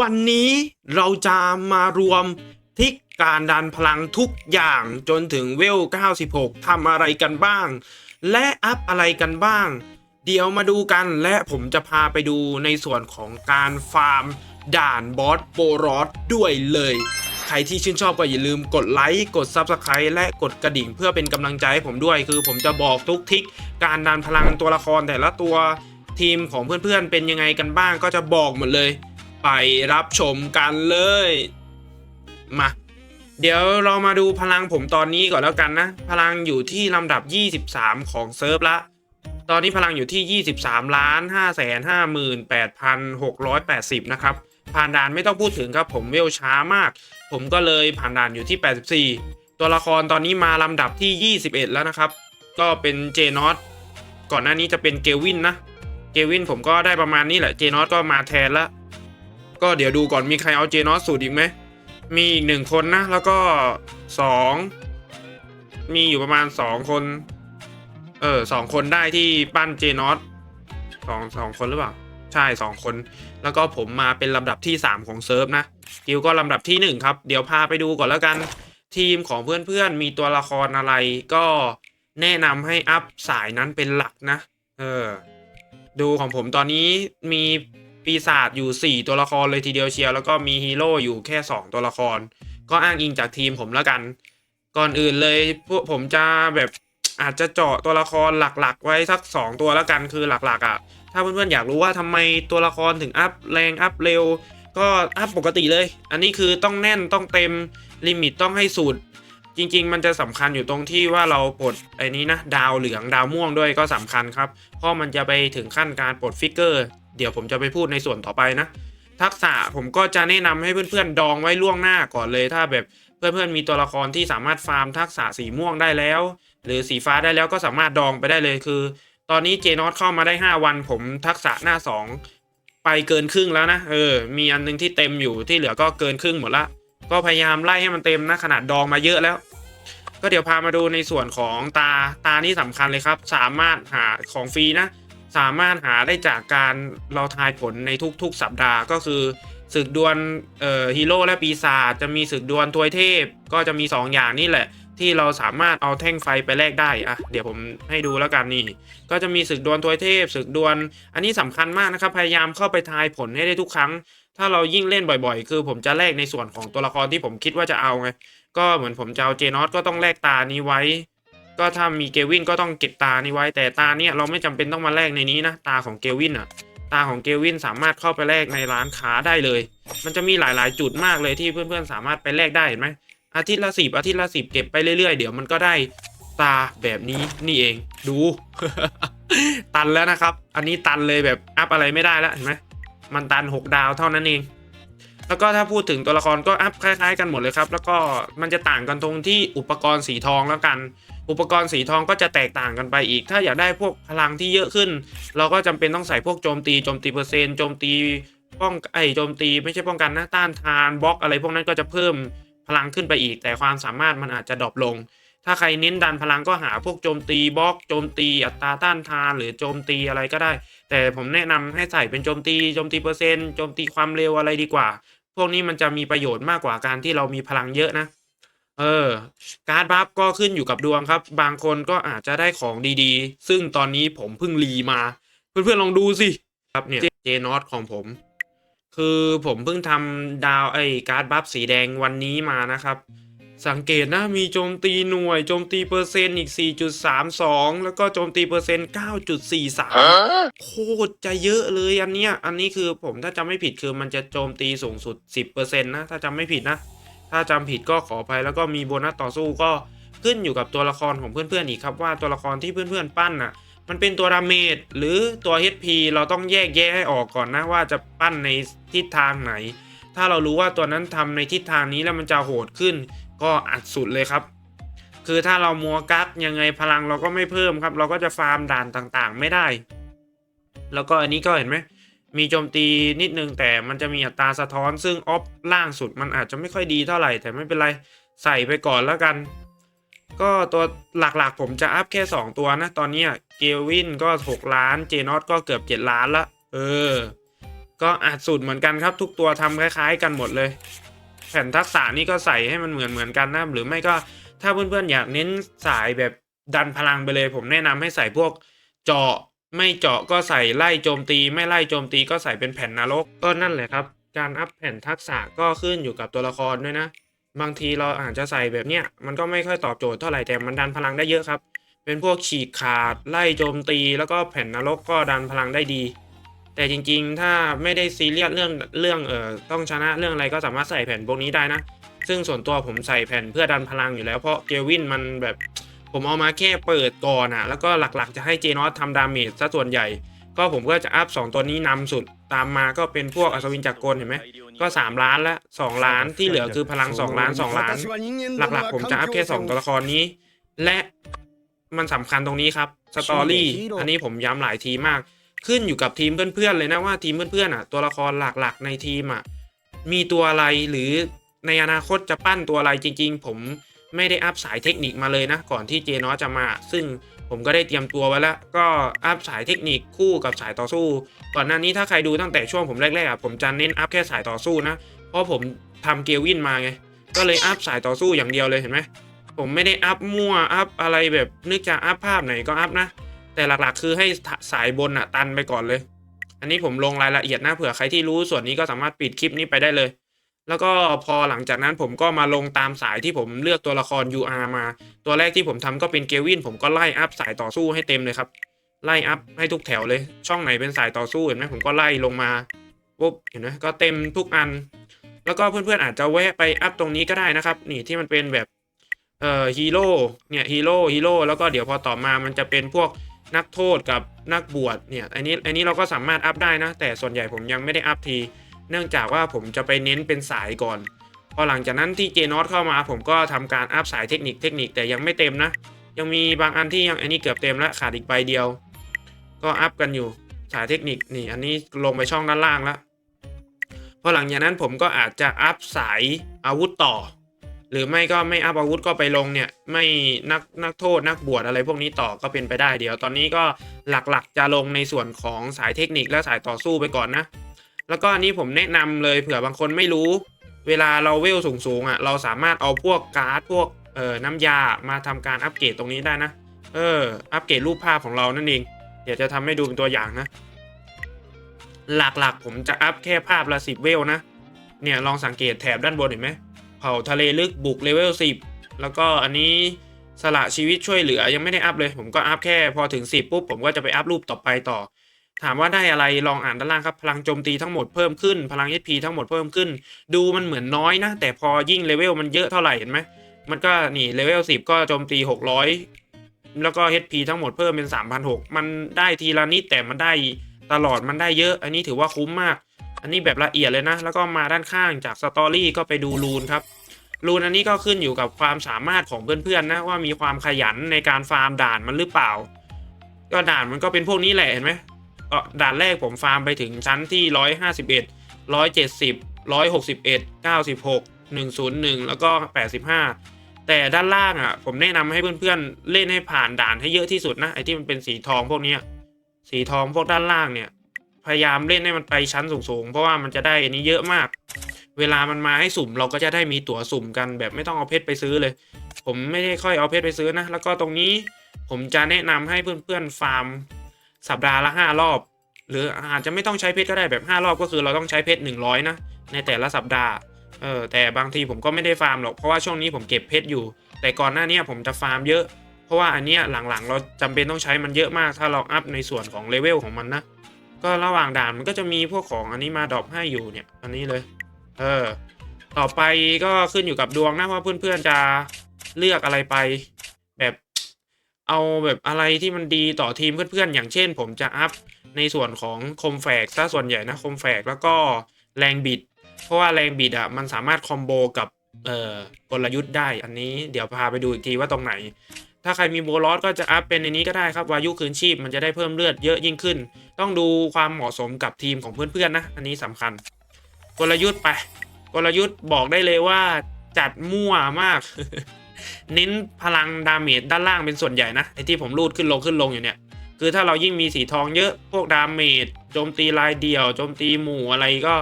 วันนี้เราจะมารวมทิกการดันพลังทุกอย่างจนถึงเวล 96 ทำอะไรกันบ้าง และอัพอะไรกันบ้าง เดี๋ยวมาดูกันและผมจะพาไปดูในส่วนของการฟาร์ม ด่านบอสโปรอสด้วยเลย ใครที่ชื่นชอบก็อย่าลืมกดไลค์ กด Subscribe และกดกระดิ่งเพื่อเป็นกำลังใจให้ผมด้วย คือผมจะบอกทุกทิกการดันพลังตัวละครแต่ละตัวทีมของเพื่อนๆ เป็นยังไงกันบ้างก็จะบอกหมดเลย ไปรับชมกันเลย มา เดี๋ยวเรามาดูพลังผมตอนนี้ก่อนแล้วกันนะ พลังอยู่ที่ลำดับ 23 ของเซิร์ฟละ ตอนนี้พลังอยู่ที่ 23ล้าน5 5 8 6 8 0 นะครับ ผ่านด่านไม่ต้องพูดถึงครับผมเวลช้ามาก ผมก็เลยผ่านด่านอยู่ที่ 84 ตัวละครตอนนี้มาลำดับที่ 21 แล้วนะครับ ก็เป็นเจนอตก่อนหน้านี้จะเป็นเกวินนะ เกวินผมก็ได้ประมาณนี้แหละ เจนอตก็มาแทนละ ก็เดี๋ยวดูก่อนมีใครเอาเจนอสสูตรอีกไหมมีอีกหนึ่งคนนะ แล้วก็สองมีอยู่ประมาณสองคน เออสองคนได้ที่ปั้นเจนอสสองสองคนหรือเปล่า ใช่สองคน แล้วก็ผมมาเป็นลำดับที่สามของเซิร์ฟนะกิวก็ลำดับที่หนึ่งครับ เดี๋ยวพาไปดูก่อนแล้วกัน ทีมของเพื่อนๆ มีตัวละครอะไร ก็แนะนำให้อัพสายนั้นเป็นหลักนะ เออ ดูของผมตอนนี้มี ปีศาจอยู่ 4 ตัวละครเลยทีเดียวเชียว แล้วก็มีฮีโร่อยู่แค่ 2 ตัวละคร ก็อ้างอิงจากทีมผมแล้วกัน ก่อนอื่นเลยพวกผมจะแบบอาจจะเจาะตัวละครหลักๆ ไว้สัก 2 ตัวแล้วกันคือหลักๆอะ่ะ ถ้าเพื่อนๆอยากรู้ว่าทำไมตัวละครถึงอัพแรงอัพเร็ว ก็อัพปกติเลย อันนี้คือต้องแน่นต้องเต็มลิมิตต้องให้สุดจริง ๆ มันจะสำคัญอยู่ตรงที่ว่าเราปลดไอ้นี้นะ ดาวเหลืองดาวม่วงด้วยก็สำคัญครับ เพราะมันจะไปถึงขั้นการปลดฟิกเกอร์ เดี๋ยวผมจะไปพูดในส่วนต่อไปนะ ทักษะผมก็จะแนะนำให้เพื่อนๆ ดองไว้ล่วงหน้าก่อนเลย ถ้าแบบเพื่อนๆมีตัวละครที่สามารถฟาร์มทักษะสีม่วงได้แล้ว หรือสีฟ้าได้แล้วก็สามารถดองไปได้เลยคือ ตอนนี้เจนอตเข้ามาได้ 5 วัน ผมทักษะหน้า 2 ไปเกินครึ่งแล้วนะเออ มีอันนึงที่เต็มอยู่ที่เหลือก็เกินครึ่งหมดละก็พยายามไล่ให้มันเต็มนะขนาดดองมาเยอะแล้ว ก็เดี๋ยวพามาดูในส่วนของตาตานี่สำคัญเลยครับ สามารถหาของฟรีนะ สามารถหาได้จากการเราทายผลในทุกๆ สัปดาห์ก็คือศึกดวลเอ่อฮีโร่และปีศาจจะมีศึกดวลทวยเทพ ก็จะมี 2 อย่างนี่แหละ ที่เราสามารถเอาแท่งไฟไปแลกได้อะเดี๋ยวผมให้ดูแล้วกันนี่ ก็จะมีศึกดวลทวยเทพศึกดวลอันนี้สำคัญมากนะครับ พยายามเข้าไปทายผลให้ได้ทุกครั้ง ถ้าเรายิ่งเล่นบ่อยๆ คือผมจะแลกในส่วนของตัวละครที่ผมคิดว่าจะเอาไงก็เหมือนผมจะเอาเจนอสก็ต้องแลกตานี้ไว้ ก็ถ้ามีเกวินก็ต้องเก็บตานี้ไว้แต่ตาเนี่ยเราไม่จำเป็นต้องมาแลกในนี้นะตาของเกวินอะตาของเกวินสามารถเข้าไปแลกในร้านค้าได้เลย มันจะมีหลายๆ จุดมากเลยที่เพื่อนๆสามารถไปแลกได้เห็นไหมอาทิตย์ละสิบอาทิตย์ละสิบเก็บไปเรื่อยๆ เดี๋ยวมันก็ได้ตาแบบนี้นี่เองดู ตันแล้วนะครับ อันนี้ตันเลยแบบอัพอะไรไม่ได้แล้วเห็นไหมมันตันหกดาวเท่านั้นเอง แล้วก็ถ้าพูดถึงตัวละครก็อัพคล้ายๆกันหมดเลยครับ แล้วก็มันจะต่างกันตรงที่อุปกรณ์สีทองแล้วกัน อุปกรณ์สีทองก็จะแตกต่างกันไปอีก ถ้าอยากได้พวกพลังที่เยอะขึ้น เราก็จำเป็นต้องใส่พวกโจมตีโจมตีเปอร์เซ็นต์โจมตีป้องไอโจมตีไม่ใช่ป้องกันนะต้านทานบล็อกอะไรพวกนั้นก็จะเพิ่มพลังขึ้นไปอีก แต่ความสามารถมันอาจจะดรอปลง ถ้าใครเน้นดันพลังก็หาพวกโจมตีบล็อกโจมตีอัตราต้านทาน หรือโจมตีอะไรก็ได้ แต่ผมแนะนำให้ใส่เป็นโจมตีโจมตีเปอร์เซ็นต์โจมตีความเร็วอะไรดีกว่า พวกนี้มันจะมีประโยชน์มากกว่าการที่เรามีพลังเยอะนะเออการ์ดบัฟก็ขึ้นอยู่กับดวงครับ บางคนก็อาจจะได้ของดีๆ ซึ่งตอนนี้ผมเพิ่งรีมา เพื่อนๆลองดูสิครับเนี่ยเจนอตของผม คือผมเพิ่งทำดาวไอ้การ์ดบัฟสีแดงวันนี้มานะครับ สังเกตนะมีโจมตีหน่วยโจมตีเปอร์เซ็นต์อีก 4.32 แล้วก็โจมตีเปอร์เซ็นต์ 9.43 โคตรจะเยอะเลยอันเนี้ย อันนี้คือผมถ้าจำไม่ผิดคือมันจะโจมตีสูงสุด 10%นะ ถ้าจำไม่ผิดนะ ถ้าจำผิดก็ขออภัยแล้วก็มีโบนัสต่อสู้ก็ขึ้นอยู่กับตัวละครของเพื่อนๆอีกครับว่าตัวละครที่เพื่อนๆปั้นน่ะมันเป็นตัวดาเมจหรือตัว HP เราต้องแยกแยะให้ออกก่อนนะว่าจะปั้นในทิศทางไหน ถ้าเรารู้ว่าตัวนั้นทำในทิศทางนี้แล้วมันจะโหดขึ้น ก็อัดสุดเลยครับ คือถ้าเรามัวกักยังไงพลังเราก็ไม่เพิ่มครับ เราก็จะฟาร์มด่านต่างๆ ไม่ได้ แล้วก็อันนี้ก็เห็นไหมมีโจมตีนิดนึงแต่มันจะมีอัตราสะท้อนซึ่งออฟล่างสุดมันอาจจะไม่ค่อยดีเท่าไหร่ แต่ไม่เป็นไรใส่ไปก่อนแล้วกัน ก็ตัวหลักๆผมจะอัพแค่ 2 ตัวนะ ตอนนี้เกลวินก็ 6 ล้าน เจนอตก็เกือบ 7 ล้านละเออ ก็อาจสูตรเหมือนกันครับทุกตัวทำคล้าย ๆ กันหมดเลย แผ่นทักษะนี่ก็ใส่ให้มันเหมือนเหมือนกันนะหรือไม่ก็ถ้าเพื่อนๆอยากเน้นสายแบบดันพลังไปเลย ผมแนะนำให้ใส่พวกเจาะไม่เจาะก็ใส่ไล่โจมตี ไม่ไล่โจมตีก็ใส่เป็นแผ่นนรกก็นั่นแหละครับ การอัพแผ่นทักษะก็ขึ้นอยู่กับตัวละครด้วยนะ บางทีเราอาจจะใส่แบบเนี้ยมันก็ไม่ค่อยตอบโจทย์เท่าไหร่แต่มันดันพลังได้เยอะครับ เป็นพวกฉีกขาดไล่โจมตี แล้วก็แผ่นนรกก็ดันพลังได้ดี แต่จริงๆ ถ้าไม่ได้ซีเรียสเรื่องเรื่องเอ่อต้องชนะเรื่องอะไรก็สามารถใส่แผ่นพวกนี้ได้นะ ซึ่งส่วนตัวผมใส่แผ่นเพื่อดันพลังอยู่แล้วเพราะเกวินมันแบบผมเอามาแค่เปิดก่อนอะแล้วก็หลักๆจะให้เจนอสทำดาเมจซะส่วนใหญ่ ก็ผมก็จะอัพ 2 ตัวนี้นำสุดตามมาก็เป็นพวกอัศวินจักรกลเห็นไหมก็ 3 ล้านละ 2 ล้านที่เหลือคือพลัง 2 ล้าน 2 ล้าน หลักๆ ผมจะอัพแค่ 2 ตัวละครนี้ และมันสำคัญตรงนี้ครับสตอรี่อันนี้ผมย้ำหลายทีมาก ขึ้นอยู่กับทีมเพื่อนๆเลยนะว่าทีมเพื่อนๆอะตัวละครหลักๆ ในทีมอะมีตัวอะไรหรือในอนาคตจะปั้นตัวอะไรจริง ๆ ผมไม่ได้อัพสายเทคนิคมาเลยนะ ก่อนที่เจนอจะมา ซึ่งผมก็ได้เตรียมตัวไว้แล้ว ก็อัพสายเทคนิคคู่กับสายต่อสู้ ก่อนหน้านี้ถ้าใครดูตั้งแต่ช่วงผมแรกๆอะผมจะเน้นอัพแค่สายต่อสู้นะ เพราะผมทำเกลวินมาไง ก็เลยอัพสายต่อสู้อย่างเดียวเลยเห็นไหมผมไม่ได้อัพมั่วอัพอะไรแบบนึกจะอัพภาพไหนก็อัพนะ แต่หลักๆ คือให้สายบนอะตันไปก่อนเลย อันนี้ผมลงรายละเอียดนะเผื่อใครที่รู้ส่วนนี้ก็สามารถปิดคลิปนี้ไปได้เลย แล้วก็พอหลังจากนั้นผมก็มาลงตามสายที่ผมเลือกตัวละคร UR มา ตัวแรกที่ผมทำก็เป็นเกวินผมก็ไล่อัพสายต่อสู้ให้เต็มเลยครับ ไล่อัพให้ทุกแถวเลย ช่องไหนเป็นสายต่อสู้เห็นไหมผมก็ไล่ลงมาปุ๊บเห็นไหมก็เต็มทุกอัน แล้วก็เพื่อนๆอาจจะแวะไปอัพตรงนี้ก็ได้นะครับ นี่ที่มันเป็นแบบเอ่อฮีโร่เนี่ยฮีโร่ฮีโร่แล้วก็เดี๋ยวพอต่อมามันจะเป็นพวก นักโทษกับนักบวชเนี่ยอันนี้อันนี้เราก็สามารถอัพได้นะ แต่ส่วนใหญ่ผมยังไม่ได้อัพที เนื่องจากว่าผมจะไปเน้นเป็นสายก่อน พอหลังจากนั้นที่เจนอสเข้ามา ผมก็ทำการอัพสายเทคนิคเทคนิคแต่ยังไม่เต็มนะ ยังมีบางอันที่ยังอันนี้เกือบเต็มแล้วขาดอีกใบเดียว ก็อัพกันอยู่สายเทคนิคนี่ อันนี้ลงไปช่องด้านล่างแล้วพอหลังจากนั้นผมก็อาจจะอัพสายอาวุธต่อ หรือไม่ก็ไม่อัพอาวุธก็ไปลงเนี่ยไม่นักนักโทษนักบวชอะไรพวกนี้ต่อก็เป็นไปได้เดี๋ยว ตอนนี้ก็หลักๆจะลงในส่วนของสายเทคนิคและสายต่อสู้ไปก่อนนะ แล้วก็อันนี้ผมแนะนำเลยเผื่อบางคนไม่รู้ เวลาเราเวลสูงๆอะเราสามารถเอาพวกการ์ดพวกเอ่อน้ำยามาทำการอัปเกรดตรงนี้ได้นะ เอออัปเกรดรูปภาพของเรานั่นเองเดี๋ยวจะทำให้ดูเป็นตัวอย่างนะ หลักๆผมจะอัพแค่ภาพละสิบเวลนะเนี่ยลองสังเกตแถบด้านบนเห็นไหม เผ่าทะเลลึกบุกเลเวลสิบแล้วก็อันนี้สละชีวิตช่วยเหลือยังไม่ได้อัพเลย ผมก็อัพแค่พอถึง 10 ปุ๊บ ผมก็จะไปอัพรูปต่อไปต่อ ถามว่าได้อะไรลองอ่านด้านล่างครับ พลังโจมตีทั้งหมดเพิ่มขึ้น พลัง HP ทั้งหมดเพิ่มขึ้น ดูมันเหมือนน้อยนะ แต่พอยิ่งเลเวลมันเยอะเท่าไหร่เห็นไหมมันก็นี่เลเวล10 ก็โจมตี 600 แล้วก็ HP ทั้งหมดเพิ่มเป็น3,600มันได้ทีละนิดแต่มันได้ตลอดมันได้เยอะ อันนี้ถือว่าคุ้มมาก อันนี้แบบละเอียดเลยนะ แล้วก็มาด้านข้างจากสตอรี่ก็ไปดูรูนครับรูนอันนี้ก็ขึ้นอยู่กับความสามารถของเพื่อนๆนะว่ามีความขยันในการฟาร์มด่านมันหรือเปล่า ก็ด่านมันก็เป็นพวกนี้แหละเห็นไหมก็ด่านแรกผมฟาร์มไปถึงชั้นที่ 151 170 161 96 101 แล้วก็ 85 แต่ด้านล่างอะผมแนะนำให้เพื่อนๆเล่นให้ผ่านด่านให้เยอะที่สุดนะไอ้ที่มันเป็นสีทองพวกนี้สีทองพวกด้านล่างเนี่ย พยายามเล่นให้มันไปชั้นสูงๆ เพราะว่ามันจะได้อันนี้เยอะมาก เวลามันมาให้สุ่มเราก็จะได้มีตั๋วสุ่มกันแบบไม่ต้องเอาเพชรไปซื้อเลย ผมไม่ได้ค่อยเอาเพชรไปซื้อนะ แล้วก็ตรงนี้ผมจะแนะนำให้เพื่อนๆฟาร์ม สัปดาห์ละห้ารอบ หรืออาจจะไม่ต้องใช้เพชรก็ได้แบบห้ารอบก็คือเราต้องใช้เพชรหนึ่งร้อยนะ ในแต่ละสัปดาห์เออแต่บางทีผมก็ไม่ได้ฟาร์มหรอกเพราะว่าช่วงนี้ผมเก็บเพชรอยู่ แต่ก่อนหน้านี้ผมจะฟาร์มเยอะ เพราะว่าอันเนี้ยหลังๆ เราจำเป็นต้องใช้มันเยอะมากถ้าเราอัพในส่วนของเลเวลของมันนะ ก็ระหว่างด่านมันก็จะมีพวกของอันนี้มาดรอปให้อยู่เนี่ย อันนี้เลย เออ ต่อไปก็ขึ้นอยู่กับดวงนะว่าเพื่อนๆจะเลือกอะไรไป แบบเอาแบบอะไรที่มันดีต่อทีมเพื่อนๆ อย่างเช่น ผมจะอัพในส่วนของคมแฝกซะส่วนใหญ่นะคมแฝกแล้วก็แรงบิด เพราะว่าแรงบิดอะมันสามารถคอมโบกับเอ่อกลยุทธ์ได้ อันนี้เดี๋ยวพาไปดูอีกทีว่าตรงไหน ถ้าใครมีโบลอสก็จะอัพเป็นในนี้ก็ได้ครับวายุคืนชีพมันจะได้เพิ่มเลือดเยอะยิ่งขึ้น ต้องดูความเหมาะสมกับทีมของเพื่อนๆนะ อันนี้สำคัญ กลยุทธ์ไป กลยุทธ์บอกได้เลยว่าจัดมั่วมาก เน้นพลังดาเมจด้านล่างเป็นส่วนใหญ่นะไอที่ผมรูดขึ้นลงขึ้นลงอยู่เนี่ยคือถ้าเรายิ่งมีสีทองเยอะพวกดาเมจโจมตีรายเดี่ยวโจมตีหมู่อะไรก็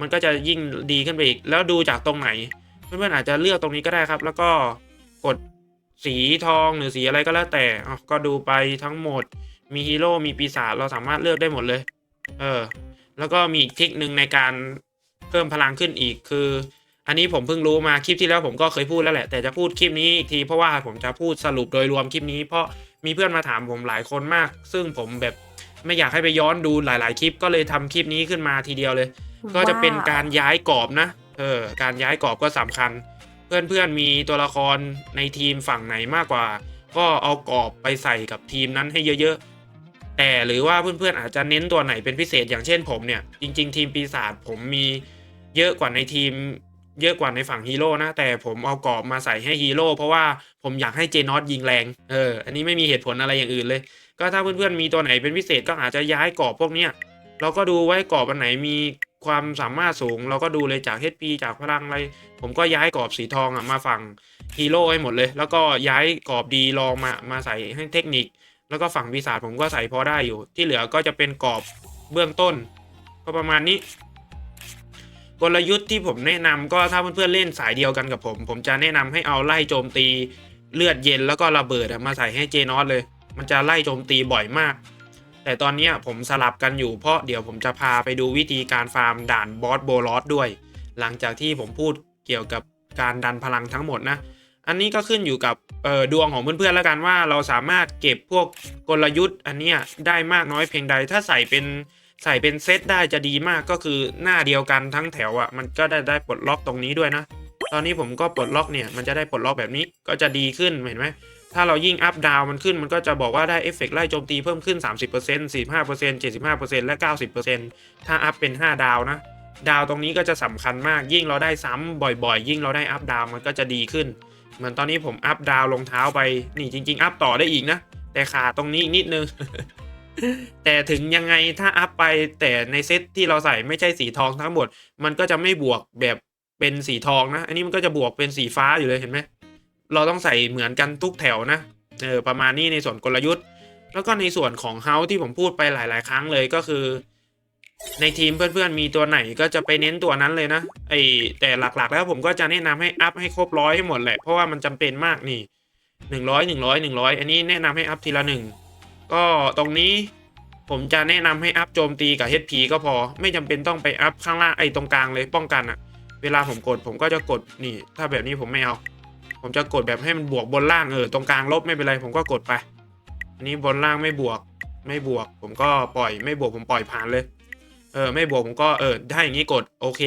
มันก็จะยิ่งดีขึ้นไปอีก แล้วดูจากตรงไหน เพื่อนๆอาจจะเลือกตรงนี้ก็ได้ครับ แล้วก็กด สีทองหรือสีอะไรก็แล้วแต่อะก็ดูไปทั้งหมด มีฮีโร่มีปีศาจเราสามารถเลือกได้หมดเลย เออ แล้วก็มีอีกทริกหนึ่งในการเพิ่มพลังขึ้นอีกคือ อันนี้ผมเพิ่งรู้มาคลิปที่แล้วผมก็เคยพูดแล้วแหละแต่จะพูดคลิปนี้อีกทีเพราะว่าผมจะพูดสรุปโดยรวมคลิปนี้ เพราะมีเพื่อนมาถามผมหลายคนมาก ซึ่งผมแบบไม่อยากให้ไปย้อนดูหลาย ๆ คลิปก็เลยทำคลิปนี้ขึ้นมาทีเดียวเลย ก็จะเป็นการย้ายกรอบนะ เออ การย้ายกรอบก็สำคัญ เพื่อนๆมีตัวละครในทีมฝั่งไหนมากกว่า ก็เอากรอบไปใส่กับทีมนั้นให้เยอะๆ แต่หรือว่าเพื่อนๆอาจจะเน้นตัวไหนเป็นพิเศษอย่างเช่นผมเนี่ย จริง ๆ ทีมปีศาจผมมีเยอะกว่าในทีม เยอะกว่าในฝั่งฮีโร่นะแต่ผมเอากรอบมาใส่ให้ฮีโร่เพราะว่าผมอยากให้เจนอตยิงแรงเอออันนี้ไม่มีเหตุผลอะไรอย่างอื่นเลย ก็ถ้าเพื่อนๆมีตัวไหนเป็นพิเศษก็อาจจะย้ายกรอบพวกเนี้ยเราก็ดูไว้กรอบอันไหนมี ความสามารถสูง เราก็ดูเลยจาก HP จากพลังอะไร ผมก็ย้ายกรอบสีทองอะมาฝั่งฮีโร่ให้หมดเลย แล้วก็ย้ายกรอบดีลองมามาใส่ให้เทคนิค แล้วก็ฝั่งปีศาจผมก็ใส่พอได้อยู่ ที่เหลือก็จะเป็นกรอบเบื้องต้น ก็ประมาณนี้ กลยุทธ์ที่ผมแนะนำก็ถ้าเพื่อนๆเล่นสายเดียวกันกับผม ผมจะแนะนำให้เอาไล่โจมตีเลือดเย็นแล้วก็ระเบิดมาใส่ให้เจนอสเลย มันจะไล่โจมตีบ่อยมาก แต่ตอนนี้ผมสลับกันอยู่เพราะเดี๋ยวผมจะพาไปดูวิธีการฟาร์มด่านบอสโบลอสด้วย หลังจากที่ผมพูดเกี่ยวกับการดันพลังทั้งหมดนะ อันนี้ก็ขึ้นอยู่กับดวงของเพื่อนๆแล้วกันว่าเราสามารถเก็บพวกกลยุทธ์อันเนี้ยได้มากน้อยเพียงใด ถ้าใส่เป็นใส่เป็นเซตได้จะดีมากก็คือหน้าเดียวกันทั้งแถวอะ่ะมันก็ได้ได้ปลดล็อกตรงนี้ด้วยนะ ตอนนี้ผมก็ปลดล็อกเนี่ยมันจะได้ปลดล็อกแบบนี้ก็จะดีขึ้นเห็นไหม ถ้าเรายิ่งอัพดาวมันขึ้นมันก็จะบอกว่าได้เอฟเฟกต์ไล่โจมตีเพิ่มขึ้น 30% 45% 75%และ 90%ถ้าอัพเป็น 5 ดาวนะ ดาวตรงนี้ก็จะสำคัญมากยิ่งเราได้ซ้ำบ่อยๆ ยิ่งเราได้อัพดาวมันก็จะดีขึ้น เหมือนตอนนี้ผมอัพดาวลงเท้าไปนี่จริง ๆ อัพต่อได้อีกนะ แต่ขาดตรงนี้อีกนิดนึง แต่ถึงยังไงถ้าอัพไปแต่ในเซตที่เราใส่ไม่ใช่สีทองทั้งหมด มันก็จะไม่บวกแบบเป็นสีทองนะ อันนี้มันก็จะบวกเป็นสีฟ้าอยู่เลยเห็นไหม เราต้องใส่เหมือนกันทุกแถวนะเออประมาณนี้ในส่วนกลยุทธ์ แล้วก็ในส่วนของเฮาที่ผมพูดไปหลาย ๆ ครั้งเลยก็คือ ในทีมเพื่อนๆมีตัวไหนก็จะไปเน้นตัวนั้นเลยนะไอแต่หลักๆ แล้วผมก็จะแนะนำให้อัพให้ครบร้อยให้หมดแหละเพราะว่ามันจำเป็นมากนี่หนึ่งร้อยหนึ่งร้อยหนึ่งร้อยอันนี้แนะนำให้อัพทีละหนึ่งก็ตรงนี้ผมจะแนะนำให้อัพโจมตีกับ HP ก็พอ ไม่จำเป็นต้องไปอัพข้างล่างไอ้ตรงกลางเลยป้องกันอะเวลาผมกดผมก็จะกดนี่ ถ้าแบบนี้ผมไม่เอา ผมจะกดแบบให้มันบวกบนล่างเออตรงกลางลบไม่เป็นไรผมก็กดไป อันนี้บนล่างไม่บวกไม่บวก ผมก็ปล่อยไม่บวกผมปล่อยผ่านเลยเออไม่บวกผมก็เออถ้าอย่างนี้กดโอเค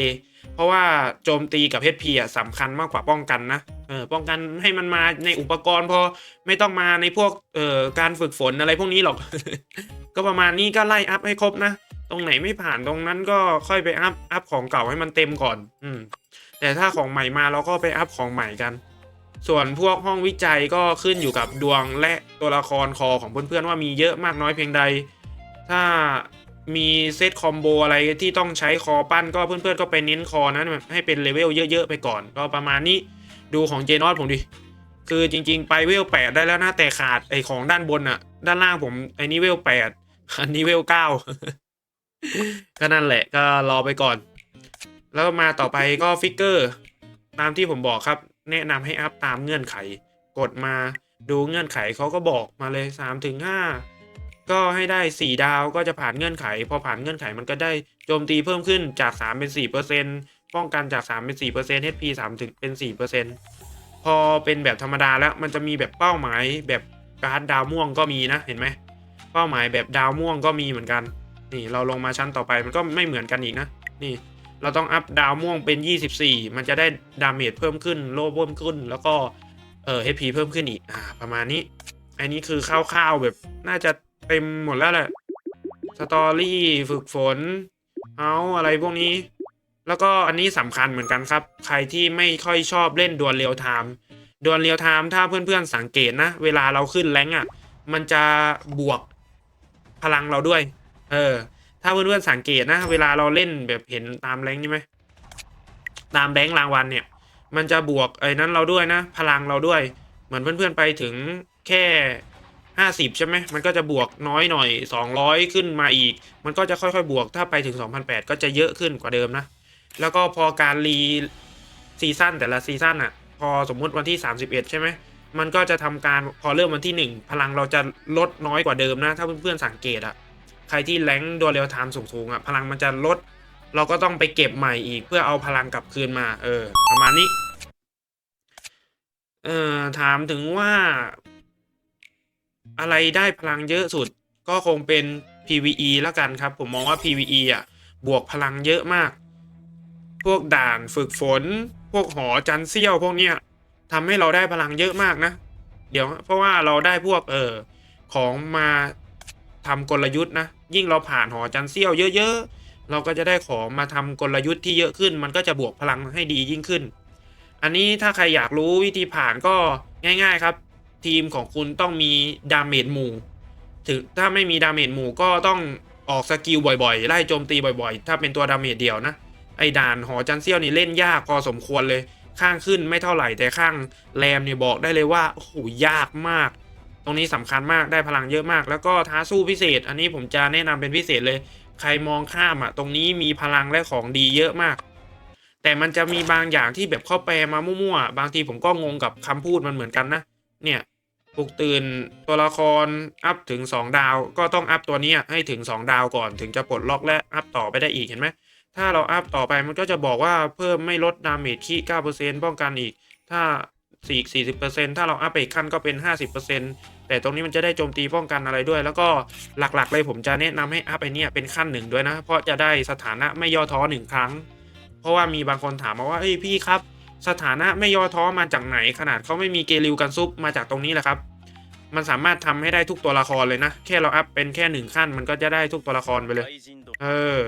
เพราะว่าโจมตีกับ HP อะสำคัญมากกว่าป้องกันนะเออป้องกันให้มันมาในอุปกรณ์พอไม่ต้องมาในพวกเอ่อการฝึกฝนอะไรพวกนี้หรอก ก็ประมาณนี้ก็ไล่อัพให้ครบนะ ตรงไหนไม่ผ่านตรงนั้นก็ค่อยไปอัพอัพของเก่าให้มันเต็มก่อน อืมแต่ถ้าของใหม่มาเราก็ไปอัพของใหม่กัน ส่วนพวกห้องวิจัยก็ขึ้นอยู่กับดวงและตัวละครคอของเพื่อนๆว่ามีเยอะมากน้อยเพียงใด ถ้ามีเซตคอมโบอะไรที่ต้องใช้คอปั้นก็เพื่อนๆก็ไปเน้นคอนั้นให้เป็นเลเวลเยอะๆไปก่อน ก็ประมาณนี้ดูของเจนอสผมดิ คือจริงๆ ไปเวลแปดได้แล้วนะแต่ขาดไอของด้านบนอะด้านล่างผมไอนี้เวลแปดอันนี้เวลเก้าก็นั่นแหละก็รอไปก่อน แล้วมาต่อไปก็ฟิกเกอร์ ตามที่ผมบอกครับ แนะนำให้อัพตามเงื่อนไข กดมาดูเงื่อนไขเขาก็บอกมาเลย3ถึง5ก็ให้ได้ 4 ดาวก็จะผ่านเงื่อนไข พอผ่านเงื่อนไขมันก็ได้โจมตีเพิ่มขึ้นจาก 3 เป็น 4%ป้องกันจาก 3 เป็น 4% HP 3ถึงเป็น 4%พอเป็นแบบธรรมดาแล้วมันจะมีแบบเป้าหมายแบบการ์ดดาวม่วงก็มีนะเห็นไหมเป้าหมายแบบดาวม่วงก็มีเหมือนกัน นี่เราลงมาชั้นต่อไปมันก็ไม่เหมือนกันอีกนะ นี่ เราต้องอัพดาวม่วงเป็น 24 มันจะได้ดาเมจเพิ่มขึ้นโลเพิ่มขึ้น แล้วก็เอ่อ HP เพิ่มขึ้นอีกอ่าประมาณนี้ อันนี้คือคร่าวๆแบบน่าจะเต็มหมดแล้วแหละสตอรี่ฝึกฝนเอาอะไรพวกนี้ แล้วก็อันนี้สำคัญเหมือนกันครับ ใครที่ไม่ค่อยชอบเล่นดวลเรียลไทม์ดวลเรียลไทม์ถ้าเพื่อนๆสังเกตนะ เวลาเราขึ้นแรงค์อะ มันจะบวกพลังเราด้วย เออ ถ้าเพื่อนๆสังเกตนะ เวลาเราเล่นแบบเห็นตามแรงค์นี่ไหมตามแรงค์รางวัลเนี่ย มันจะบวกไอ้นั้นเราด้วยนะ พลังเราด้วย เหมือนเพื่อนๆไปถึงแค่50ใช่ไหมมันก็จะบวกน้อยหน่อย200ขึ้นมาอีก มันก็จะค่อยๆบวกถ้าไปถึง2008ก็จะเยอะขึ้นกว่าเดิมนะ แล้วก็พอการรีซีซั่นแต่ละซีซั่นอะ พอสมมุติวันที่31ใช่ไหมมันก็จะทำการพอเริ่มวันที่1พลังเราจะลดน้อยกว่าเดิมนะ ถ้าเพื่อนๆสังเกตอะ ใครที่แรงค์ดวเรลไทม์สูงๆอะพลังมันจะลด เราก็ต้องไปเก็บใหม่อีกเพื่อเอาพลังกลับคืนมา เออ ประมาณนี้ เอ่อถามถึงว่า อะไรได้พลังเยอะสุด ก็คงเป็น PVE แล้วกันครับ ผมมองว่า PVE อะ บวกพลังเยอะมาก พวกด่านฝึกฝน พวกหอจันเซี่ยวพวกเนี้ยทำให้เราได้พลังเยอะมากนะ เดี๋ยวเพราะว่าเราได้พวกเออของมา ทำกลยุทธ์นะ ยิ่งเราผ่านหอจันเซี่ยวเยอะ ๆ เราก็จะได้ของมาทำกลยุทธ์ที่เยอะขึ้น มันก็จะบวกพลังให้ดียิ่งขึ้น อันนี้ถ้าใครอยากรู้วิธีผ่านก็ง่าย ๆครับ ทีมของคุณต้องมีดาเมจหมู่ ถึงถ้าไม่มีดาเมจหมู่ก็ต้องออกสกิลบ่อยๆ ไล่โจมตีบ่อยๆ ถ้าเป็นตัวดาเมจเดียวนะ ไอ้ด่านหอจันเซี่ยวนี่เล่นยากพอสมควรเลย ข้างขึ้นไม่เท่าไหร่แต่ข้างแรมเนี่ยบอกได้เลยว่าโอ้โหยากมาก ตรงนี้สำคัญมากได้พลังเยอะมาก แล้วก็ท้าสู้พิเศษ อันนี้ผมจะแนะนำเป็นพิเศษเลย ใครมองข้ามอะตรงนี้มีพลังและของดีเยอะมาก แต่มันจะมีบางอย่างที่แบบเข้าแปลมามั่วๆบางทีผมก็งงกับคำพูดมันเหมือนกันนะเนี่ยปลุกตื่นตัวละครอัพถึง 2 ดาว ก็ต้องอัพตัวนี้ให้ถึง 2 ดาวก่อนถึงจะปลดล็อกและอัพต่อไปได้อีกเห็นไหมถ้าเราอัพต่อไปมันก็จะบอกว่าเพิ่มไม่ลดดาเมจที่9%ป้องกันอีก ถ้า สี่40%ถ้าเราอัพไปอีกขั้นก็เป็น50%แต่ตรงนี้มันจะได้โจมตีป้องกันอะไรด้วย แล้วก็หลักๆเลยผมจะแนะนำให้อัพไอเนี้ยเป็นขั้นหนึ่งด้วยนะ เพราะจะได้สถานะไม่ย่อท้อหนึ่งครั้ง เพราะว่ามีบางคนถามมาว่าเอ้ยพี่ครับ สถานะไม่ย่อท้อมาจากไหน ขนาดเขาไม่มีเกลิวกันซุปมาจากตรงนี้แหละครับ มันสามารถทำให้ได้ทุกตัวละครเลยนะ แค่เราอัพเป็นแค่หนึ่งขั้น มันก็จะได้ทุกตัวละครไปเลย เออ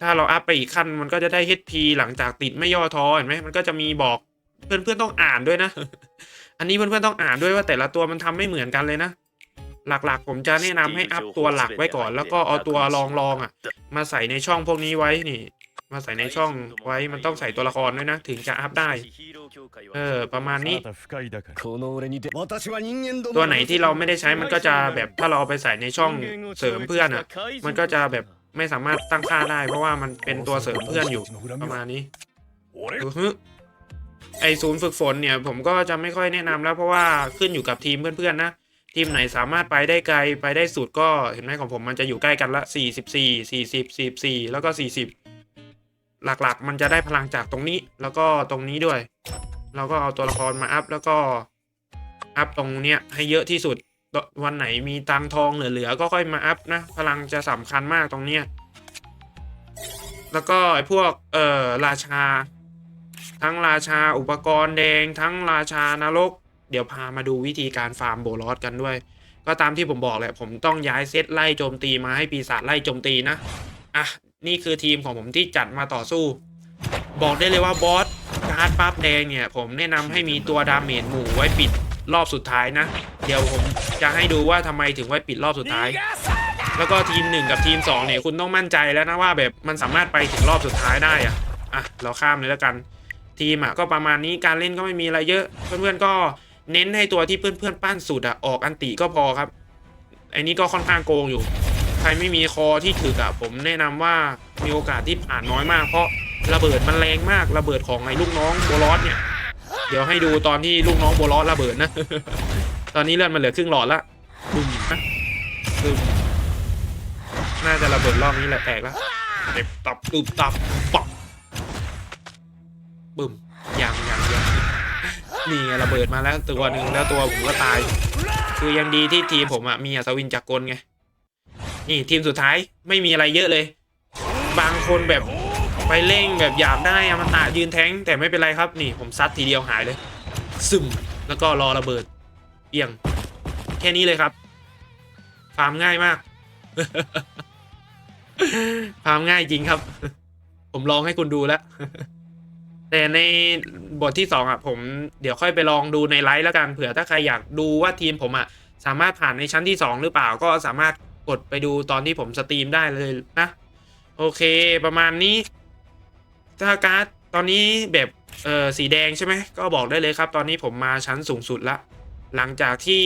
ถ้าเราอัพไปอีกขั้นมันก็จะได้ HP หลังจากติดไม่ย่อท้อเห็นไหมมันก็จะมีบอก เพื่อนเพื่อนต้องอ่านด้วยนะ อันนี้เพื่อนเพื่อนต้องอ่านด้วยว่าแต่ละตัวมันทำไม่เหมือนกันเลยนะ หลักๆ ผมจะแนะนำให้อัพตัวหลักไว้ก่อน แล้วก็เอาตัวรองรองอะ มาใส่ในช่องพวกนี้ไว้นี่ มาใส่ในช่องไว้มันต้องใส่ตัวละครด้วยนะ ถึงจะอัพได้ เออ ประมาณนี้ ตัวไหนที่เราไม่ได้ใช้มันก็จะแบบถ้าเราไปใส่ในช่องเสริมเพื่อนอะ มันก็จะแบบไม่สามารถตั้งค่าได้ เพราะว่ามันเป็นตัวเสริมเพื่อนอยู่ประมาณนี้ ไอศูนย์ฝึกฝนเนี่ยผมก็จะไม่ค่อยแนะนำแล้วเพราะว่าขึ้นอยู่กับทีมเพื่อนๆนะ ทีมไหนสามารถไปได้ไกลไปได้สุดก็เห็นไหมของผมมันจะอยู่ใกล้กันละ 44 40 44 แล้วก็ 40 หลักๆ มันจะได้พลังจากตรงนี้แล้วก็ตรงนี้ด้วย เราก็เอาตัวละครมาอัพแล้วก็อัพตรงเนี้ยให้เยอะที่สุดวันไหนมีตังทองเหลือๆก็ค่อยมาอัพนะ พลังจะสำคัญมากตรงเนี้ยแล้วก็ไอ้พวกเอ่อราชา ทั้งราชาอุปกรณ์แดง ทั้งราชานรก เดี๋ยวพามาดูวิธีการฟาร์มโบลอสกันด้วย ก็ตามที่ผมบอกแหละ ผมต้องย้ายเซตไล่โจมตีมาให้ปีศาจไล่โจมตีนะ อะ นี่คือทีมของผมที่จัดมาต่อสู้ บอกได้เลยว่าบอสการ์ดปั๊บแดงเนี่ย ผมแนะนำให้มีตัวดาเมจหมู่ไว้ปิดรอบสุดท้ายนะ เดี๋ยวผมจะให้ดูว่าทำไมถึงไว้ปิดรอบสุดท้าย แล้วก็ทีม 1 กับทีม 2 เนี่ย คุณต้องมั่นใจแล้วนะว่าแบบมันสามารถไปถึงรอบสุดท้ายได้อะอะ เราข้ามเลยแล้วกัน ทีมอะก็ประมาณนี้การเล่นก็ไม่มีอะไรเยอะ เพื่อนๆก็เน้นให้ตัวที่เพื่อนๆปั้นสุดอะออกอันติก็พอครับไอ้นี้ก็ค่อนข้างโกงอยู่ ใครไม่มีคอที่ถึกอะผมแนะนำว่ามีโอกาสที่ผ่านน้อยมาก เพราะระเบิดมันแรงมากระเบิดของไอ้ลูกน้องโบลอสเนี่ยเดี๋ยวให้ดูตอนที่ลูกน้องโบลอสระเบิดนะ ตอนนี้เลือดมันเหลือครึ่งหลอดละบึ้มนะบึ้มน่าจะระเบิดรอบนี้แหละแตกแล้วเด็บตับตึบตับปับ บึ้มยังยังยังนี่ไงระเบิดมาแล้วตัวหนึ่งแล้วตัวผมก็ตาย คือยังดีที่ทีมผมอะมีอัศวินจักรกลไงนี่ทีมสุดท้ายไม่มีอะไรเยอะเลย บางคนแบบไปเร่งแบบอยากได้อมตะยืนแท้งแต่ไม่เป็นไรครับนี่ผมซัดทีเดียวหายเลย ซึมแล้วก็รอระเบิดเอียงแค่นี้เลยครับฟาร์มง่ายมากฟาร์มง่ายจริงครับ ผมลองให้คุณดูแล้ว แต่ในบทที่สองอะผมเดี๋ยวค่อยไปลองดูในไลฟ์แล้วกันเผื่อถ้าใครอยากดูว่าทีมผมอะสามารถผ่านในชั้นที่สองหรือเปล่าก็สามารถกดไปดูตอนที่ผมสตรีมได้เลยนะ โอเคประมาณนี้ ถ้าการ์ดตอนนี้แบบเออสีแดงใช่ไหมก็บอกได้เลยครับ ตอนนี้ผมมาชั้นสูงสุดละหลังจากที่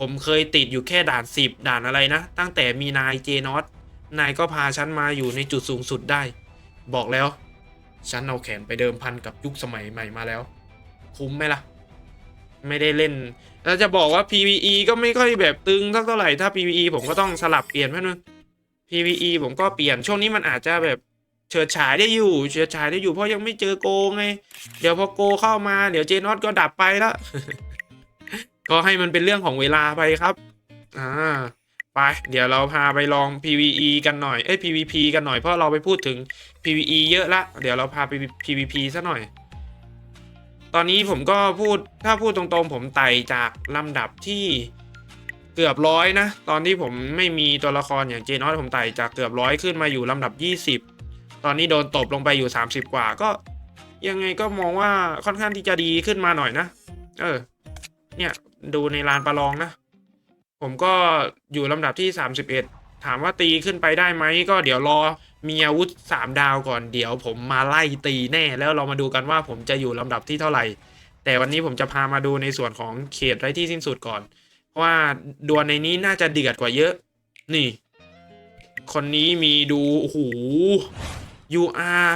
ผมเคยติดอยู่แค่ด่านสิบด่านอะไรนะ ตั้งแต่มีนายเจนอตนายก็พาฉันมาอยู่ในจุดสูงสุดได้ บอกแล้ว ฉันเอาแขนไปเดิมพันกับยุคสมัยใหม่มาแล้ว คุ้มไหมล่ะ ไม่ได้เล่นแล้วจะบอกว่า PVE ก็ไม่ค่อยแบบตึงสักเท่าไหร่ถ้า PVE ผมก็ต้องสลับเปลี่ยนเพื่อนง PVE ผมก็เปลี่ยนช่วงนี้มันอาจจะแบบเฉิดฉายได้อยู่เฉิดฉายได้อยู่เพราะยังไม่เจอโกไง เดี๋ยวพอโกเข้ามาเดี๋ยวเจนอตก็ดับไปและก็ให้มันเป็นเรื่องของเวลาไปครับ อ่า ไปเดี๋ยวเราพาไปลอง PVE กันหน่อยเอ้ย PVP กันหน่อยเพราะเราไปพูดถึง PVE เยอะละ เดี๋ยวเราพาไป PVP ซะหน่อย ตอนนี้ผมก็พูดถ้าพูดตรงๆ ผมไต่จากลำดับที่เกือบร้อยนะ ตอนที่ผมไม่มีตัวละครอย่างเจนอสผมไต่จากเกือบร้อยขึ้นมาอยู่ลำดับ 20 ตอนนี้โดนตบลงไปอยู่ 30 กว่าก็ ยังไงก็มองว่าค่อนข้างที่จะดีขึ้นมาหน่อยนะ เออ เนี่ยดูในลานประลองนะ ผมก็อยู่ลำดับที่ 31 ถามว่าตีขึ้นไปได้ไหม ก็เดี๋ยวรอมีอาวุธ 3 ดาวก่อนเดี๋ยวผมมาไล่ตีแน่ แล้วเรามาดูกันว่าผมจะอยู่ลำดับที่เท่าไหร่ แต่วันนี้ผมจะพามาดูในส่วนของเขตไร้ที่สิ้นสุดก่อน เพราะว่าดวลในนี้น่าจะเดือดกว่าเยอะ นี่ คนนี้มีดูโอ้โห UR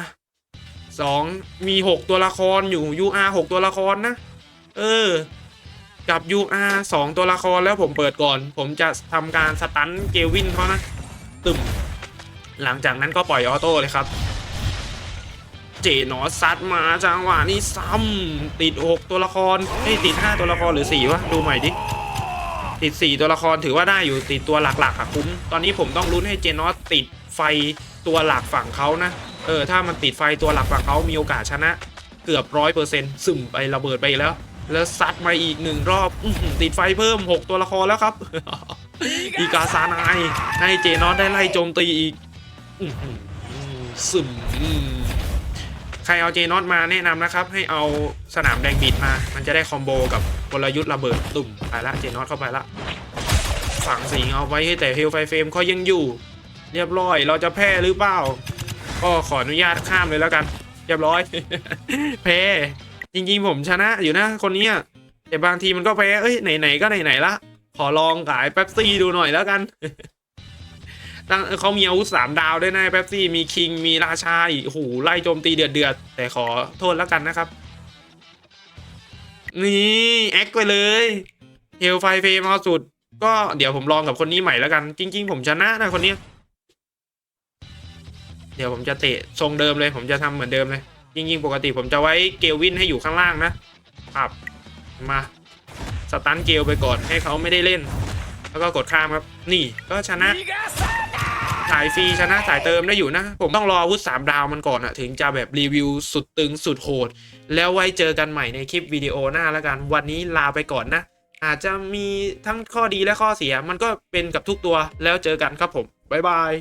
สองมีหกตัวละครอยู่ UR หกตัวละครนะ เออ กับ UR สองตัวละครแล้วผมเปิดก่อน ผมจะทำการสตันเกวินเขานะตึมหลังจากนั้นก็ปล่อยออโต้เลยครับ เจนอซัดมาจังหวะนี้ซ้ำติด 6 ตัวละครเอ้ติด 5 ตัวละครหรือ 4 วะ ดูใหม่ดิ ติด 4 ตัวละครถือว่าได้อยู่ติดตัวหลักๆอะคุ้ม ตอนนี้ผมต้องลุ้นให้เจนอสติดไฟตัวหลักฝั่งเขานะ เออ ถ้ามันติดไฟตัวหลักฝั่งเขามีโอกาสชนะ เกือบร้อยเปอร์เซ็นต์ซึมไประเบิดไปแล้ว แล้วซัดมาอีกหนึ่งรอบอติดไฟเพิ่ม 6 ตัวละครแล้วครับ อีกาซานายให้เจนอสได้ไล่โจมตีอีกอื้อหือซึมอืมใครเอาเจนอสมาแนะนำนะครับ ให้เอาสนามแดงบิดมา มันจะได้คอมโบกับกลยุทธ์ระเบิดตุ่มไปละเจนอสเข้าไปละฝังสิงเอาไว้ให้แต่เฮลไฟเฟรมเขายังอยู่ เรียบร้อย เราจะแพ้หรือเปล่า ก็ขออนุญาตข้ามเลยแล้วกัน เรียบร้อย แพ้ จริงๆผมชนะอยู่นะคนนี้แต่บางทีมันก็แพ้เอ้ยไหนๆก็ไหนๆละขอลองขายเป๊ปซี่ดูหน่อยแล้วกันตั้งเขามีอาวุธสามดาวด้วยนะเป๊ปซี่มีคิงมีราชาอีกโอ้โหไล่โจมตีเดือดเดือดๆแต่ขอโทษแล้วกันนะครับ นี่แอคไปเลยเฮลไฟเฟมเอาสุด ก็เดี๋ยวผมลองกับคนนี้ใหม่แล้วกัน จริง ๆ ผมชนะนะคนนี้ เดี๋ยวผมจะเตะทรงเดิมเลย ผมจะทำเหมือนเดิมเลย จริงๆ ปกติผมจะไว้เกลวินให้อยู่ข้างล่างนะปรับ มา สตันเกลไปก่อนให้เขาไม่ได้เล่น แล้วก็กดข้ามครับ นี่ก็ชนะ สายฟรีชนะสายเติมได้อยู่นะ ผมต้องรออาวุธสามดาวมันก่อนอะถึงจะแบบรีวิวสุดตึงสุดโหด แล้วไว้เจอกันใหม่ในคลิปวิดีโอหน้าแล้วกัน วันนี้ลาไปก่อนนะ อาจจะมีทั้งข้อดีและข้อเสีย มันก็เป็นกับทุกตัว แล้วเจอกันครับผม บ๊ายบาย